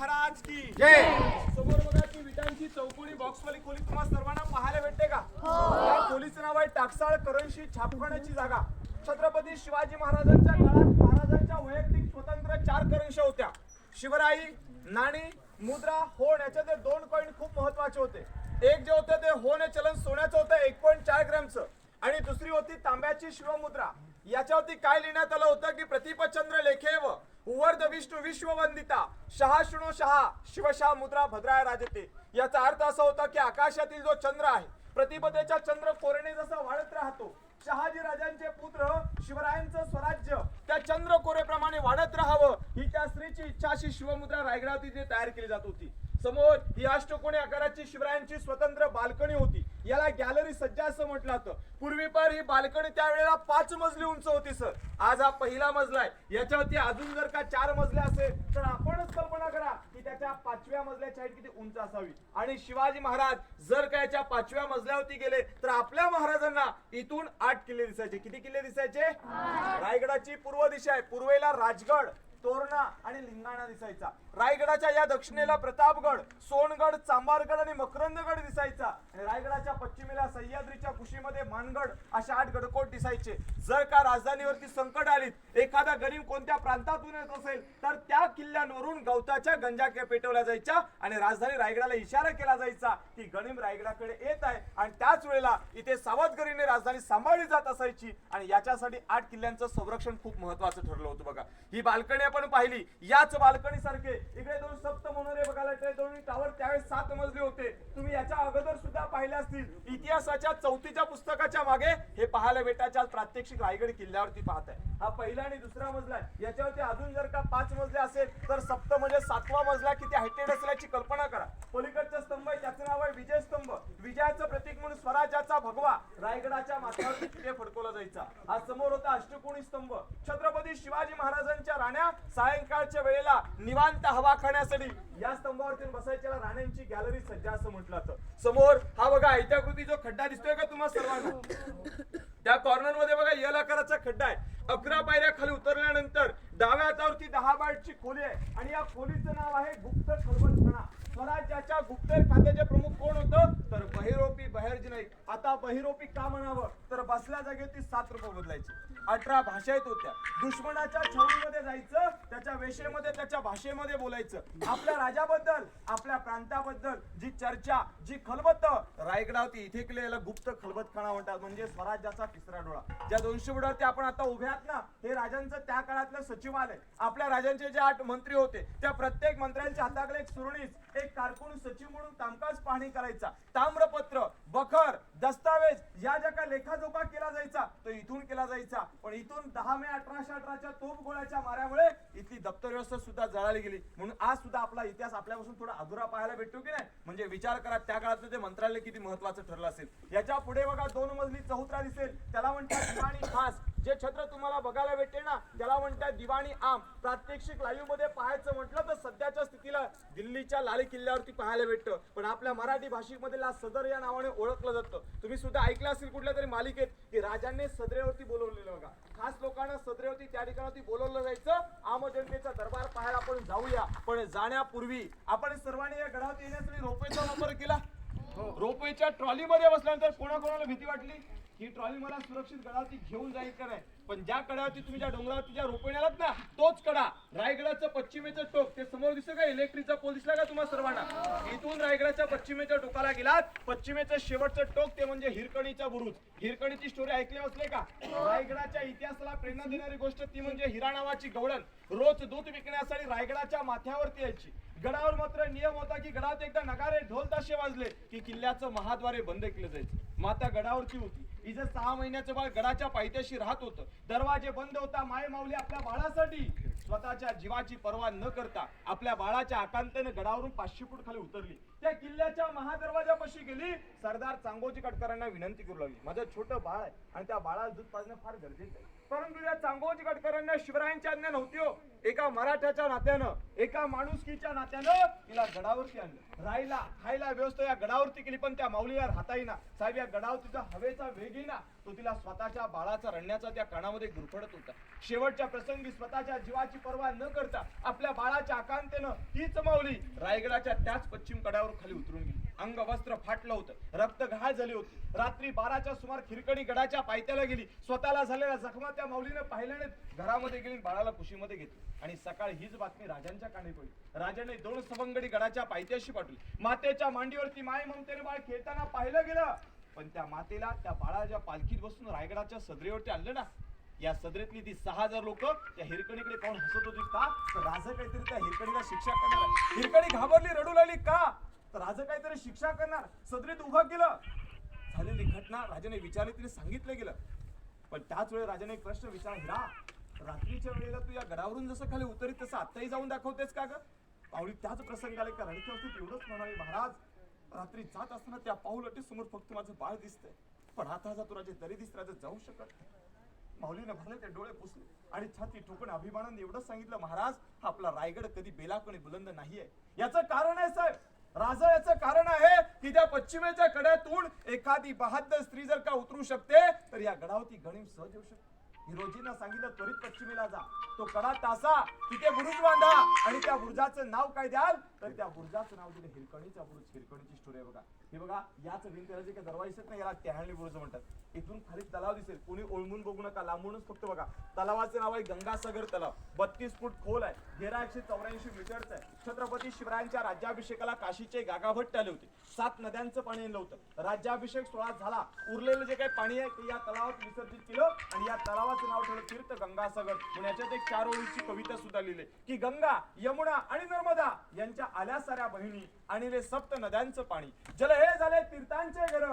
महाराज की जय. समोर बघा ती विटांची चौकोनी बॉक्स वाली खोली तुम्हाला सर्वांना पाहायला भेटते का? या खोलीचं नाव आहे टाकसाळ करंशी छापखान्याची जागा. छत्रपती शिवाजी महाराजांच्या काळात महाराजांच्या वैयक्तिक स्वतंत्र चार करंशा होत्या. शिवराई नाणी मुद्रा होण याचे ते दोन कॉईन खूप महत्त्वाचे होते. एक जे होते ते होण हे चलन सोन्याचं होतं एक पॉईंट चार ग्रॅमचं आणि दुसरी होती तांब्याची शिवमुद्रा. याच्यावरती काय लिहिण्यात आलं होतं की प्रतिपचंद्र लेखेव उवर्ध विष्णू विश्ववंदिता शहा शृणो शहा शिवशहा मुद्रा भद्राय राजते. याचा अर्थ असा होता की आकाशातील जो चंद्र आहे प्रतिपदेचा चंद्र कोरेने जसा वाढत राहतो शहाजी राजांचे पुत्र शिवरायांचं स्वराज्य त्या चंद्र कोरेप्रमाणे वाढत राहावं ही त्या स्त्रीची इच्छा अशी शिवमुद्रा रायगडावरती तिथे तयार केली जात होती. समोर ही अष्टकोणी आकाराची शिवरायांची स्वतंत्र बाल्कनी होती. याला गॅलरी सज्जा असं म्हटलं जातं पूर्वी पर ही बाल्कनी त्यावेळेला पाच मजली उंच होती सर आज हा पहिला मजला आहे. याच्यावरती अजून जर का चार मजले असेल तर आपणच कल्पना करा की त्याच्या पाचव्या मजल्याची हाईट किती उंच असावी. आणि शिवाजी महाराज जर का याच्या पाचव्या मजल्यावरती गेले तर आपल्या महाराजांना इथून आठ किल्ले दिसायचे. किती किल्ले दिसायचे? रायगडाची पूर्व दिशा आहे. पूर्वेला राजगड तोरणा आणि लिंगाणा दिसायचा. रायगडाच्या या दक्षिणेला प्रतापगड सोनगड चांबारगड आणि मकरंदगड दिसायचा. आणि रायगडाच्या पश्चिमेला सह्याद्रीच्या कुशीमध्ये मानगड अशा आठ गडकोट दिसायचे. जर का राजधानीवरती संकट आलीत एखादा गरीब कोणत्या प्रांतातून येत असेल तर त्या किल्ल्यांवरून गवताच्या गंजाक्या पेटवल्या जायच्या आणि राजधानी रायगडाला इशारा केला जायचा की गणिम रायगडाकडे येत आहे आणि त्याच वेळेला इथे सावधगिरीने राजधानी सांभाळली जात असायची. आणि याच्यासाठी आठ किल्ल्यांचं संरक्षण खूप महत्वाचं ठरलं होतं बघा. ही बाल्कनी आपण पाहिली. याच बाल्कनी सारखे इकडे दोन सप्त मनोरे बघायला भेटले. दोन टावर त्यावेळेस सात मजले होते. तुम्ही याच्या अगोदर सुद्धा पाहिले असतील. इतिहासाच्या चौथीच्या पुस्तकाच्या मागे हे पाहायला भेटायच्या प्रात्यक्षिक रायगड किल्ल्यावरती पाहताय हा पहिला आणि दुसरा मजला आहे. याच्यावरती अजून जर का पाच मजले असेल तर सप्त म्हणजे सातवा मजला किती हायटेड असल्याची कल्पना करा. पलीकडचा स्तंभ आहे. त्याचं नाव आहे विजय स्तंभ. विजयाचं प्रतीक म्हणून स्वराज्याचा भगवा रायगडाच्या माथ्यावरती फडकवला जायचा. हा समोर होता अष्टकोणी स्तंभ. छत्रपती शिवाजी महाराजांच्या राण्या सायंकाळच्या वेळेला निवांत हवा खाण्यासाठी या स्तंभावरती बसायच्या राण्यांची गॅलरी सज्ज असं म्हटलं जातं. समोर हा बघा आयत्याकृती जो खड्डा दिसतोय का तुम्हाला सर्वांना? त्या कॉर्नरमध्ये बघा यल आकाराचा खड्डा आहे. अकरा पायऱ्या खाली उतरल्यानंतर डाव्या हातावरती दहा बाईटची खोली आहे. आणि या खोलीचं नाव आहे गुप्त खलबतखाना स्वराज्याच्या गुप्त खात्याचे प्रमुख कोण होतं तर बहिरोपी बहिर्जी नाईक आता बहिरोपी का म्हणावं? तर बसल्या जागेवरती सात रुपये बदलायचे. अठरा भाषा येत होत्या. दुश्मनाच्या छावणीमध्ये जायचं त्याच्या वेशेमध्ये त्याच्या भाषेमध्ये बोलायचं. आपल्या राजाबद्दल आपल्या प्रांताबद्दल जी चर्चा जी खलबत रायगडावरती इथे केलेला गुप्त खलबतखाना म्हणतात. म्हणजे स्वराज्याचा तिसरा डोळा. ज्या दोनशे फुटावरती आपण आता उभे आहात ना हे राजांचं त्या काळातलं सचिवालय. आपल्या राजांचे जे आठ मंत्री होते त्या प्रत्येक मंत्र्यांच्या हाताकडे एक सुरणीस एक कारकून सचिव म्हणून कामकाज पाहणी करायचा. ताम्रपत्र बखर दस्तावेज या ज्या काय लेखाजोखा केला जायचा तो इथून केला जायचा. पण इथून दहा मे अठराशे अठराच्या तोफ गोळ्याच्या माऱ्यामुळे इथली दप्तर व्यवस्था सुद्धा जळाली गेली. म्हणून आज सुद्धा आपला इतिहास आपल्यापासून थोडा अधुरा पाहायला भेटतो की नाही? म्हणजे विचार करा त्या काळातलं ते मंत्रालय किती महत्वाचं ठरलं असेल. याच्यापुढे बघा दोन मजली चौथरा दिसेल. त्याला म्हणतात खास. जे छत्र तुम्हाला बघायला भेटते ना त्याला म्हणतात दिवाणी आम. प्रात्यक्षिक लाईव्हमध्ये पाहायचं म्हटलं तर सध्याच्या स्थितीला दिल्लीच्या लाल किल्ल्यावरती पाहायला भेटतं. पण आपल्या मराठी भाषेमध्ये सदर या नावाने ओळखलं जातं. तुम्ही सुद्धा ऐकलं असेल कुठल्या तरी मालिकेत की राज सदरेवरती बोलवलेलं बघा खास लोकांना सदरेवरती त्या ठिकाणावरती बोलवलं जायचं आम जनतेचा दरबार पाहायला आपण जाऊया पण जाण्यापूर्वी आपण सर्वांनी या गडावरती येण्यासाठी रोपवेचा वापर केला त्यांच्या ट्रॉलीमध्ये बसल्यानंतर कोणाकोणाला भीती वाटली? ही ट्रॉली मला सुरक्षित गडावरती घेऊन जाईल का नाही? पण ज्या कडावरती तुम्ही ज्या डोंगरावरती ज्या रोपण आलात ना तोच कडा रायगडाचं पश्चिमेचं टोक. ते समोर दिसत का? इलेक्ट्रिकचा पोल दिसला का तुम्हाला सर्वांना? इथून रायगडाच्या पश्चिमेच्या टोकाला गेलात. पश्चिमेचं शेवटचं टोक ते म्हणजे हिरकणीचा बुरुज. हिरकणीची स्टोरी ऐकली असले का? रायगडाच्या इतिहासाला प्रेरणा देणारी गोष्ट ती म्हणजे हिरा नावाची गवळण. रोज दूध विकण्यासाठी रायगडाच्या माथ्यावरती यायची. गडावर मात्र नियम होता. की एकदा नगारे ढोल ताशे वाजले की किल्ल्याचं महाद्वारे बंद केलं जायचं. माता गडावरती होती. हिचं सहा महिन्याचं बाळ गडाच्या पायथ्याशी राहत होतं. दरवाजे बंद होता माय माऊली आपल्या बाळासाठी. स्वतःच्या जीवाची पर्वा न करता आपल्या बाळाच्या आकांताने गडावरून पाचशे फूट खाली उतरली. त्या किल्ल्याच्या महादरवाजापाशी गेली. सरदार चांगोजी कटकरांना विनंती करू लागली. माझं छोटं बाळ आहे आणि त्या बाळाला दूध पाजणं फार गरजेचं आहे. परंतु या चांगोज गडकरांना शिवरायांची आज्ञा नव्हती हो. एका मराठ्याच्या नात्यानं एका माणुसकीच्या नात्यानं तिला गडावरती आणलं. राहिला खायला व्यवस्था या गडावरती केली पण त्या माऊलीला राहता येईना साहेब या गडावर तिचा हवेचा वेग येईना तो तिला स्वतःच्या बाळाचा रडण्याचा त्या कानामध्ये गुरफडत होता. शेवटच्या प्रसंगी स्वतःच्या जीवाची पर्वा न करता आपल्या बाळाच्या आकांतेनं तीच माऊली रायगडाच्या त्याच पश्चिम कड्यावर खाली उतरून गेली. अंग वस्त्र फाटलं होतं. रक्त घाळ झाली होती. रात्री बाराच्या सुमार खिरकणी गडाच्या पायथ्याला गेली. स्वतःला झालेल्या जखमा त्या माऊलीने पाहिल्याने घरामध्ये गेली बाळाला कुशीमध्ये घेतली. आणि सकाळी हीच बातमी राजांच्या कानी पडली. राजाने दोन सवंगडी गडाच्या पायथ्याशी पाठवली. मातेच्या मांडीवरती माय ममतेने बाळ खेळताना पाहिलं गेलं. पण त्या मातेला त्या बाळाच्या पालखीत बसून रायगडाच्या सदरेवरती आणलं ना. या सदरेतली ती सहा हजार लोक त्या हिरकणीकडे पाहून हसत होती. का? तर राजा काहीतरी त्या हिरकणीला शिक्षा करणार हिरकणी घाबरली रडू लागली. का? राजा काहीतरी शिक्षा करणार. सदरीत उभं केलं. झालेली घटना राजाने विचारली तिने सांगितलं गेलं. पण त्याच वेळी राजाने एक प्रश्न विचारला. रात्रीच्या वेळेला तू या गडावरून जसं खाली उतरीत तसं आत्ताही जाऊन दाखवतेस का ग? पावली त्याच प्रसंगाला एका रडकी होती एवढंच म्हणावे महाराज रात्री जात असताना त्या पाऊलटी समोर फक्त माझं बाळ दिसतंय. पण आता जा राजे जे तरी दिसत राजा जाऊ शकत नाही. माऊलीने भरले ते डोळे पुसले. आणि छाती ठोकून अभिमानाने एवढंच सांगितलं महाराज आपला रायगड कधी बेलाकोणी बुलंद नाहीये. याचं कारण आहे साहेब राजा याचं कारण आहे की त्या पश्चिमेच्या कड्यातून एखादी बहाद्दर स्त्री जर का उतरू शकते तर या गडावरती गणिम सहज येऊ शकते. हिरोजीनं सांगितलं त्वरित पश्चिमेला जा. तो कडा तासा तिथे बुरुज बांधा आणि त्या बुरुजाचं नाव काय द्याल? तर त्या बुरुजाचं नाव दिलं हिरकणीचा बुरुज हिरकणीची स्टोरी आहे बघा. हे बघा याच भिंतीला जे काही दरवाजे नाही याला टॅहळणी बुरुज म्हणतात. इथून खाली तलाव दिसेल. कोणी ओळमून बघू नका लांबूनच फक्त बघा. तलावाचे नाव आहे गंगासागर तलाव. बत्तीस फूट खोल आहे. घेरा एकशे चौऱ्याऐंशी मीटरचा आहे. छत्रपती शिवरायांच्या राज्याभिषेकाला काशीचे गागाभट्ट आले होते. सात नद्यांचं पाणी आणलं होतं. राज्याभिषेक सोहळा झाला. उरलेलं जे काही पाणी आहे ते या तलावात विसर्जित केलं आणि या तलावाचं नाव ठेवलं तीर्थ गंगासागर. पुण्याच्यात एक चार ओळीची कविता सुद्धा लिहिली की गंगा यमुना आणि नर्मदा यांच्या आल्या साऱ्या बहिणी आणि रे सप्त नद्यांचं पाणी. जल हे झाले तीर्थांचे घर.